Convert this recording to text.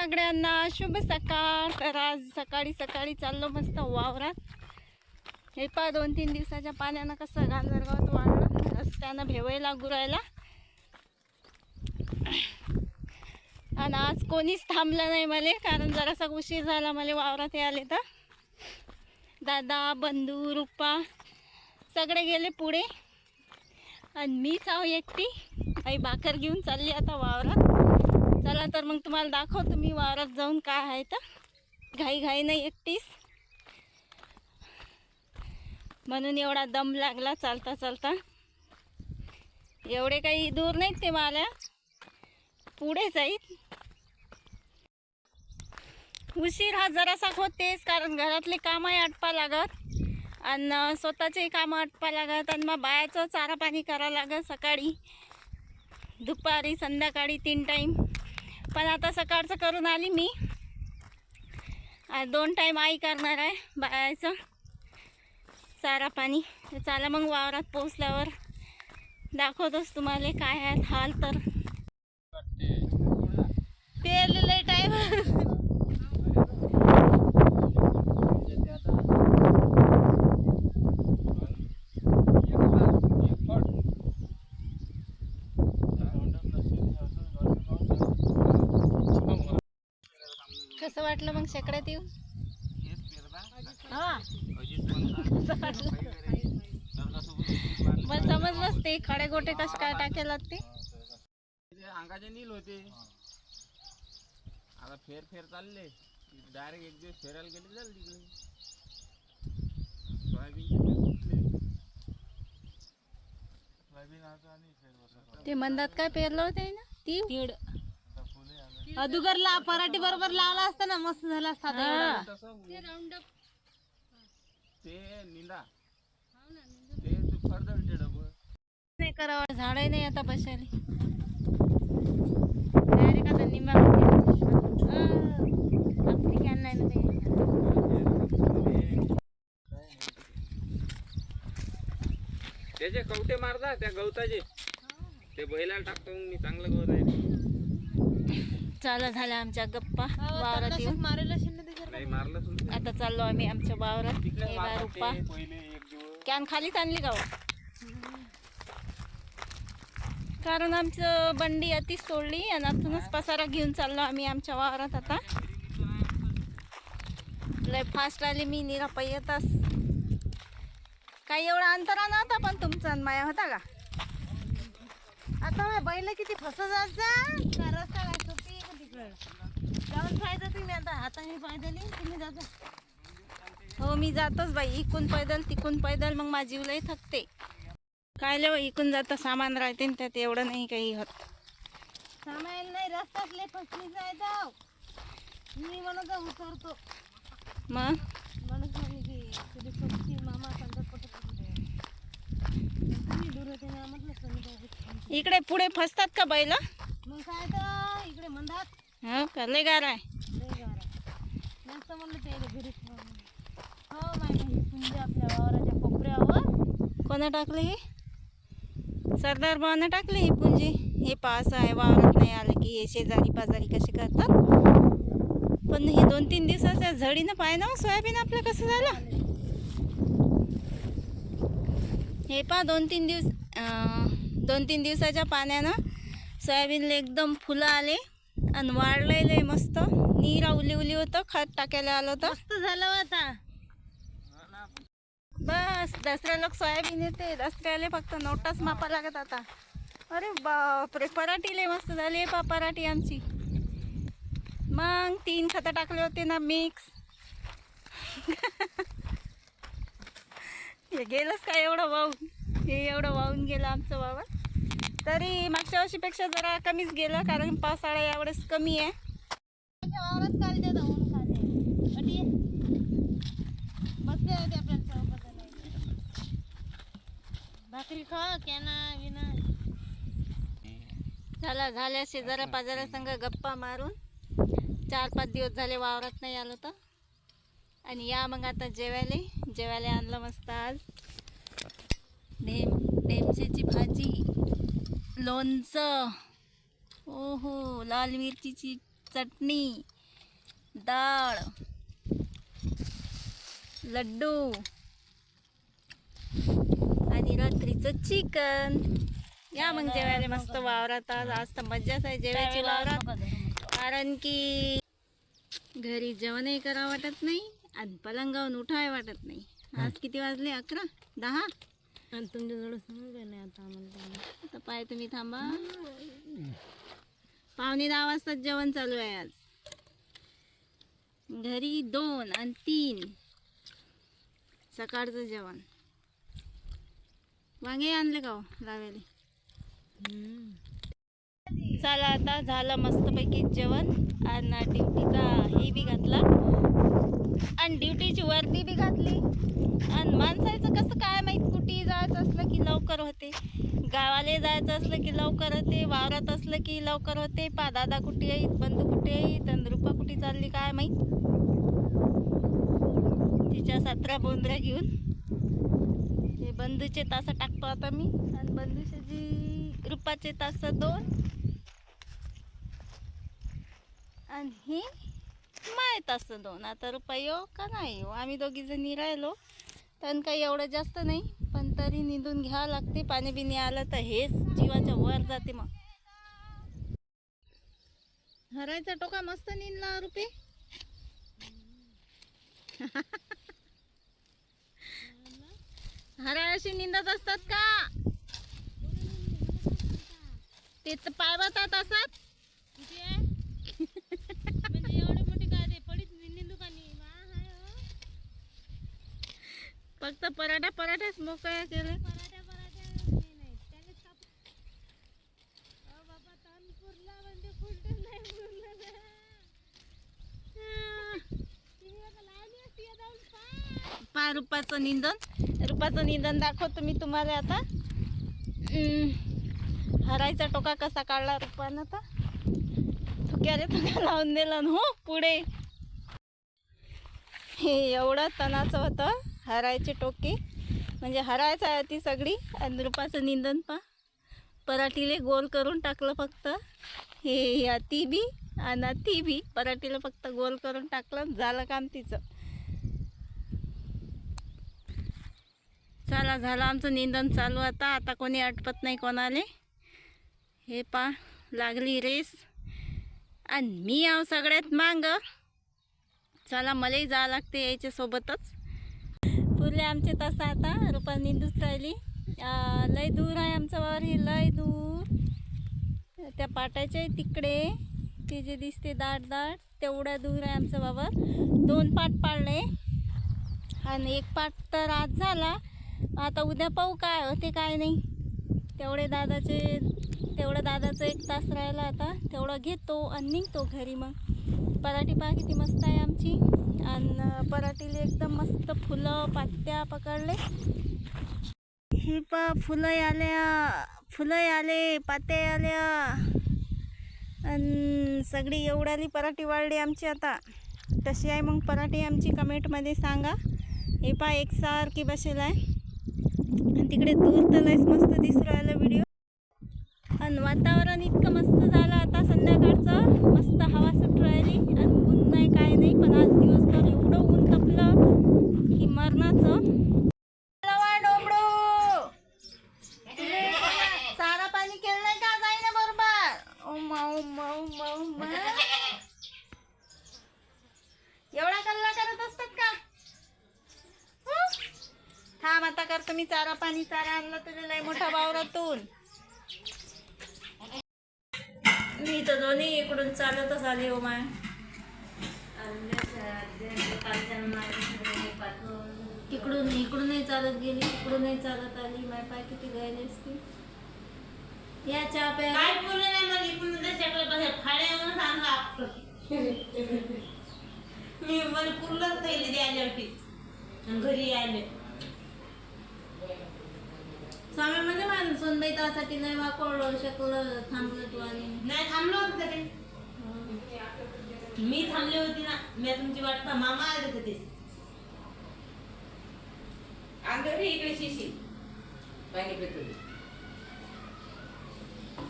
सगळ्यांना शुभ सकाळ. तर आज सकाळी सकाळी चाललो मस्त वावरात. हे पा दोन तीन दिवसाच्या पाण्यानं कसं गांजरगावात वाढलं रस्त्यानं भेवायला गुरायला आणि आज कोणीच थांबलं नाही मला कारण जरासा उशीर झाला मला वावरात आले तर. दादा बंधू रुप्पा सगळे गेले पुढे. आणि मीच आहो एकटी. आई भाकर घेऊन चालली आता वावरात. चला तर मग तुम्हाला दाखवतो मी वावरात जाऊन काय आहे तर. घाई घाई नाही एकटीच. म्हणून एवढा दम लागला चालता चालता. एवढे काही दूर नाहीत ते मला. पुढे जाईल उशीर हा जरासा होतेच कारण घरातले कामही आटपा लागत. आणि स्वतःचेही कामं आटपा लागत आणि मग बायाचं चारा पाणी करावं लागत सकाळी. दुपारी संध्याकाळी तीन टाईम पण आता सकाळचं करून आली मी. दोन टाईम आई करणार आहे बायचं चारा पाणी. चला मग वावरात पोचल्यावर दाखवतोच तुम्हाला काय आहे हाल तर पेरलेलं टाईम कसं वाटलं मग शेकड्यात येऊन हा. कसं वाटलं मला समजलंच ते खडे गोटे कसे काय टाकेला ते अंगाचे नील होते. आता फेर फेर चालले. डायरेक्ट एक दिवस फेरायला गेले झालं तिकडे. सोयाबीन. ते म्हणतात काय पेरलं होते ना? ती तीड अदुगरला पराठी बरोबर लावला असता ना मस्त झाला असता आता एवढा. तसं ते निंदा. ते नाही करावं झाडही नाही आता बसायला. डायरेक्ट आता निंबा आपली कॅन नाही ना ते. त्याचे कवटे मारता त्या गवताचे ते बैलाला टाकतो मग मी चांगलं गवत आहे. चालू झाल्या आमच्या गप्पा. वावरात येऊन. आता चाललो आम्ही आमच्या वावरात. हे रुपा. ते पहिले एक दिवस. कॅन खालीच आणली का हो? कारण आमचं बंडी अतिच सोडली आणि आतूनच पसारा घेऊन चाललो आम्ही आमच्या वावरात आता. लय फास्ट आली मी निरापा येतास काही एवढा अंतरा नव्हता पण तुमचा माया होता का? आता माझ्या बैल किती फसत जायचा का रस्ता काय जाऊन फायदा तुम्ही आता. हाताने पायदली तुम्ही जाता. हो मी जातोच बाई. इकून पैदल तिकून पैदल. मग माझी लई थकते. काय बाई, इकून जाता सामान राहते न त्यात. एवढं नाही काही होत. सामायला नाही रस्ताच लय फसली जायचा मी म्हणत उतरतो. मग? म्हणत म्हणे की तुझी फसली मामा इकडे पुढे फसतात का बैल? मग काय तर इकडे म्हणतात. हो का? लय गार आहे. म्हणलं ते घरी. हो माहिती पुंजी आपल्या वावराच्या कोपऱ्यावर. कोणा टाकले हे? सरदार भावानं टाकले ही पुंजी? हे पास आहे वावरात नाही आलं की हे शेजारी पाजारी कसे करतात? पण हे दोन तीन दिवसाच्या झडीनं पाय ना हो, सोयाबीन आपलं कसं झालं? हे पा दोन तीन दिवस अं, दोन तीन दिवसाच्या पाण्यानं सोयाबीनला एकदम फुलं आले. आणि वाढलंय लय मस्त. नीरा उली उली होतं खत टाकायला आलं होतं. मस्त झालं हो आता. बस दसऱ्या लोक सोयाबीन येते. दसऱ्याला फक्त नोटाच मापा लागत आता. अरे बापरे पराठी लय मस्त झाली पा पराठी आमची. मग तीन खतं टाकले होते ना मिक्स हे गेलंच काय एवढं वाहून? हे एवढं वाहून गेलं आमचं वावर? तरी मागच्या वर्षीपेक्षा जरा कमीच गेलं कारण पावसाळा यावेळेस कमी आहे. भाकरी खा कॅना विना झाला झाल्या शेजाऱ्या पाजाऱ्या संग गप्पा मारून चार पाच दिवस झाले वावरात नाही आलो तर. आणि या मग आता जेवायले. जेवायला आणलं मस्त आज. ढेम ढेमशेची भाजी. लोणचं. ओहो लाल मिरचीची चटणी डाळ लड्डू आणि रात्रीचं चिकन. या मग जेवायला मस्त वावरात आज आज तर मज्जाच आहे जेवायची वावरात. कारण की घरी जेवणही करा वाटत नाही आणि पलंगावून उठाय वाटत नाही. आज किती वाजले? अकरा? दहा? आणि तुमच्याजवळ समज नाही आता आम्हाला आता पाय तुम्ही थांबा. पावणे दहा वाजता जेवण चालू आहे आज. घरी दोन आणि तीन. सकाळचं जेवण. वांगे आणले का हो लावायला चला आता झालं मस्तपैकी जेवण. आणि ड्युटीचा हे बी घातला. आणि ड्युटीची वर्दी बी घातली. आणि माणसाचं कसं काय माहीत कुठेही जायचं असलं की लवकर होते. गावाला जायचं असलं की लवकर होते वावरात असलं की लवकर होते. पा दादा कुठे येईत बंधू कुठे येईत आणि रुपा कुठे चालली काय माहीत? तिच्या सतरा बोंद्र्या घेऊन हे बंधूचे तास टाकतो आता मी. आणि बंधूचे जी रुपाचे तास दोन. आणि ही माहीत असतं दोन. आता रुपये येऊ का नाही येऊ? आम्ही दोघी जणी राहिलो. पण काही एवढं जास्त नाही पण तरी निंदून घ्यावं लागते. पाणी बिणी आलं तर हेच जीवाच्या वर जाते मग. हरायचा टोका मस्त निंदला रुपये हराय अशी निंदत असतात का? ते तर पायवतात असतात म्हणजे एवढे मोठे काय ते पडीत निंदू का नाही वा, हाय हो. फक्त पराठा पराठाच मोकळ्या केले पराठ्या पराठ्या नाही नाही त्यानेच काप अहो बाबा तण पुरला म्हणजे फुलटून नाही पुरलं ना. तिने आता लावली असती या जाऊन पा. पा रुपाचं निंदन. रुपाचं निंदन दाखवतो मी तुम्हाला आता. हरायचा टोका कसा काढला रुपानं तर. थुक्याले थुक्या लावून दिला ना हो पुढे. हे एवढं तणाचं होतं. हरायचे टोके. म्हणजे हरायचं आहे ती सगळी. आणि रुपाचं निंदन पा पराठीले गोल करून टाकलं फक्त. हे या ती बी आणि ती बी. पराठीला फक्त गोल करून टाकलं झालं काम तिचं. चला झालं आमचं निंदन चालू आता. आता कोणी अटपत नाही कोणाले. हे पा लागली रेस. आणि मी आव सगळ्यात मांग. चला मलाही जावं लागते यायच्यासोबतच पुरले आमचे तसं आता रुपानी निंदूच राहिली लय दूर आहे आमचं वावर हे लय दूर. त्या पाटाच्या तिकडे. ते जे दिसते दाट दाट तेवढ्या दूर आहे आमचं वावर. दोन पाट पाडले. आणि एक पाट तर आज झाला. आता उद्या पाहू काय होते काय नाही. तेवढे दादाचे तेवढं दादाचं एक तास राहिला आता. तेवढं घेतो आणि निघतो घरी मग. पराठी पहा किती मस्त आहे आमची. आणि पराठीला एकदम मस्त फुलं पात्या पकडले. हे पा फुलं आल्या फुलं आले पाते आल्या. आणि सगळी एवढ्याली पराठी वाढली आमची आता. तशी आहे मग पराठी आमची? कमेंटमध्ये सांगा. हे पा एकसारखी बसेल आहे. आणि तिकडे दूर तर लयच मस्त दिसू राहिलं व्हिडिओ. छान वातावरण इतकं मस्त झालं आता संध्याकाळचं. मस्त हवा सुट राहिली आणि ऊन नाही काय नाही पण आज दिवसभर एवढं ऊन तपलं की मरणाचं. डोबडो. चारा पाणी केलं नाही का जाई ना बरोबर? उमा उमा उमा उमा एवढा कल्ला करत असतात का? थांब आता करतो मी चारा पाणी. चारा आणला तुझ्या लय मोठा वावरातून. मी तर दोन्ही इकडून चालतच आली हो माय. इकडून इकडूनही चालत गेली इकडूनही चालत आली. माय पाय किती गायले असते या चहा प्या. काय बोलले नाही मला इकडून त्याच्याकडे बसेल फाड्या येऊन सांगा मी मला पुरलंच ते आल्यावरती. आणि घरी आले. स्वामी म्हणजे मान सोनबाई त्यासाठी नाही वाकवलं शकलं थांबलं तू आणि नाही थांबलो होतं तरी मी थांबले होती ना. मी तुमची वाट पहा मामा आले होते. ते अंदर इकडे शिशी. पाणी पितो